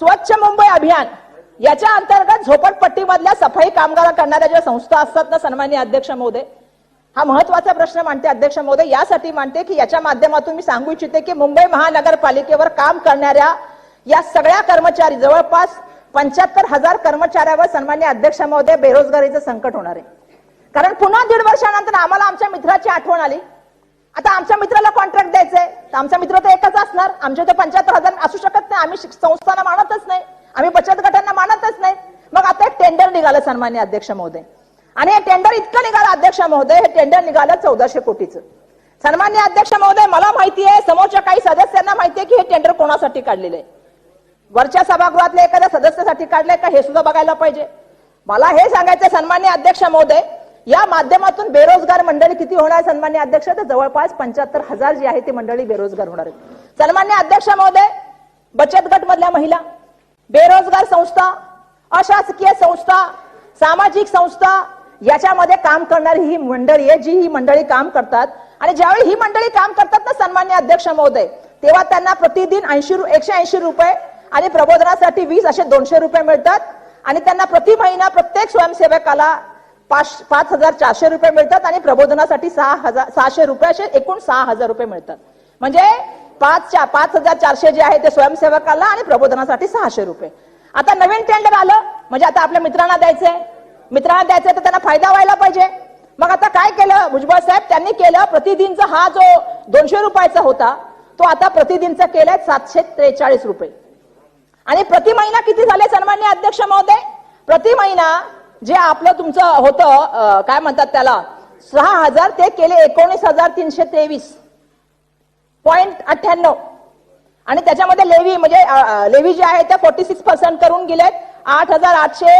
स्वच्छ मुंबई अभियान याच्या अंतर्गत झोपडपट्टीमधल्या सफाई कामगार करणाऱ्या ज्या संस्था असतात ना सन्मान्य अध्यक्ष महोदय हा महत्त्वाचा प्रश्न मांडते अध्यक्ष महोदय. यासाठी मांडते की याच्या माध्यमातून मी सांगू इच्छिते की मुंबई महानगरपालिकेवर काम करणाऱ्या या सगळ्या कर्मचारी जवळपास पंच्याहत्तर हजार कर्मचाऱ्यावर सन्मान्य अध्यक्ष महोदय बेरोजगारीचं संकट होणार आहे. कारण पुन्हा दीड वर्षानंतर आम्हाला आमच्या मित्राची आठवण आली. आता आमच्या मित्राला कॉन्ट्रॅक्ट द्यायचंय. तर आमचा मित्र तर एकच असणार. आमचे तर पंच्याहत्तर हजार असू शकत आम्ही संस्थांना मानतच नाही. आम्ही बचत गटांना मानतच नाही. मग आता एक टेंडर निघालं सन्मान्य अध्यक्ष महोदय. आणि हे टेंडर इतकं निघालं अध्यक्ष महोदय हे टेंडर निघालं चौदाशे कोटीचं. सन्मान्य अध्यक्ष महोदय मला माहिती आहे समोरच्या काही सदस्यांना माहिती आहे की हे टेंडर कोणासाठी काढलेलं आहे? वरच्या सभागृहातल्या एखाद्या सदस्यासाठी काढलंय का? हे सुद्धा बघायला पाहिजे. मला हे सांगायचं सन्मान्य अध्यक्ष महोदय या माध्यमातून बेरोजगार मंडळी किती होणार सन्मान्य अध्यक्ष? तर जवळपास पंच्याहत्तर हजार जी आहे ती मंडळी बेरोजगार होणार आहेत. सन्मान्य अध्यक्ष महोदय बचत गट मधल्या महिला बेरोजगार संस्था अशासकीय संस्था सामाजिक संस्था याच्यामध्ये काम करणारी ही मंडळी आहे जी ही मंडळी काम करतात. आणि ज्यावेळी ही मंडळी काम करतात ना सन्मान्य अध्यक्ष महोदय तेव्हा त्यांना प्रतिदिन ऐंशी एकशे ऐंशी रुपये आणि प्रबोधनासाठी वीस असे दोनशे रुपये मिळतात. आणि त्यांना प्रति महिना प्रत्येक स्वयंसेवकाला पाच पाच हजार चारशे रुपये मिळतात आणि प्रबोधनासाठी सहा हजार सहाशे रुपये असे एकूण सहा हजार रुपये मिळतात. म्हणजे पाच चा- पाच हजार चारशे जे आहे ते स्वयंसेवकाला आणि प्रबोधनासाठी सहाशे रुपये. आता नवीन टेंडर आलं म्हणजे आता आपल्या मित्रांना द्यायचंय. मित्रांना द्यायचंय तर त्यांना फायदा व्हायला पाहिजे. मग आता काय केलं? भुजबळ साहेब त्यांनी केलं प्रतिदिनचा हा जो दोनशे रुपयाचा होता तो आता प्रतिदिनचा केलाय सातशे त्रेचाळीस रुपये. आणि प्रति महिना किती झाले सन्मान्य अध्यक्ष महोदय? प्रति महिना जे आपलं तुमचं होतं काय म्हणतात त्याला सहा हजार ते केले एकोणीस हजार तीनशे तेवीस. पॉईंट अठ्ठ्याण्णव. आणि त्याच्यामध्ये लेवी म्हणजे लेवी जे आहे त्या फोर्टी सिक्स पर्सेंट करून गेलेत. आठ हजार आठशे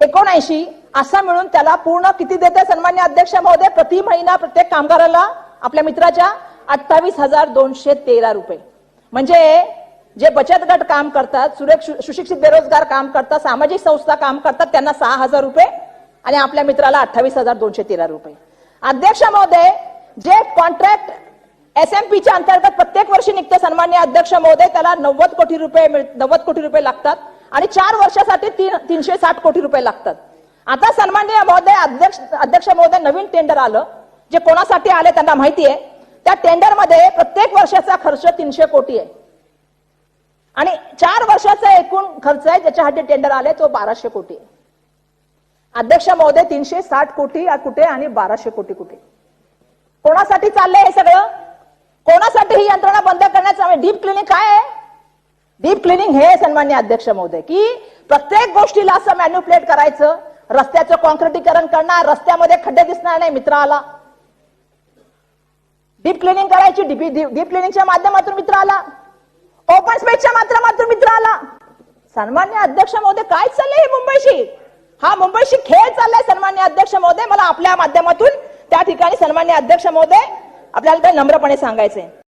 एकोणऐंशी असं मिळून त्याला पूर्ण किती देते सन्मान्य अध्यक्ष महोदय? प्रति महिना प्रत्येक कामगाराला आपल्या मित्राच्या अठ्ठावीस हजार दोनशे तेरा रुपये. म्हणजे जे बचत गट काम करतात सुरेख सुशिक्षित बेरोजगार काम करतात सामाजिक संस्था काम करतात त्यांना सहा हजार रुपये आणि आपल्या मित्राला अठ्ठावीस हजार दोनशे तेरा रुपये. अध्यक्ष महोदय जे कॉन्ट्रॅक्ट एस एम पीच्या अंतर्गत प्रत्येक वर्षी निघते सन्मान्य अध्यक्ष महोदय त्याला नव्वद कोटी रुपये नव्वद कोटी रुपये लागतात आणि चार वर्षासाठी तीन तीनशे साठ कोटी रुपये लागतात. आता सन्मान्य महोदय अध्यक्ष अध्यक्ष महोदय नवीन टेंडर आलं. जे कोणासाठी आले त्यांना माहिती आहे. त्या टेंडरमध्ये प्रत्येक वर्षाचा खर्च तीनशे कोटी आहे. आणि चार वर्षाचा एकूण खर्च आहे ज्याच्यासाठी टेंडर आले तो बाराशे कोटी आहे. अध्यक्ष महोदय तीनशे साठ कोटी कुठे आणि बाराशे कोटी कुठे? कोणासाठी चाललंय हे सगळं? कोणासाठी ही यंत्रणा बंद करण्याचं डीप क्लिनिक काय आहे? डीप क्लिनिंग हे सन्मान्य अध्यक्ष महोदय की प्रत्येक गोष्टीला असं मॅन्युप्युलेट करायचं रस्त्याचं कॉन्क्रिटीकरण करणार रस्त्यामध्ये खड्डे दिसणार नाही मित्र आला डीप क्लिनिंग करायची डीप डीप क्लिनिंगच्या माध्यमातून मित्र आला ओपन स्पेसच्या माध्यमातून मित्र आला सन्मान्य अध्यक्ष महोदय काय चाललंय हे मुंबईशी? हा मुंबईशी खेळ चाललाय सन्मान्य अध्यक्ष महोदय. मला आपल्या माध्यमातून त्या ठिकाणी सन्मान्य अध्यक्ष महोदय आपल्याला ते नम्रपणे सांगायचंय?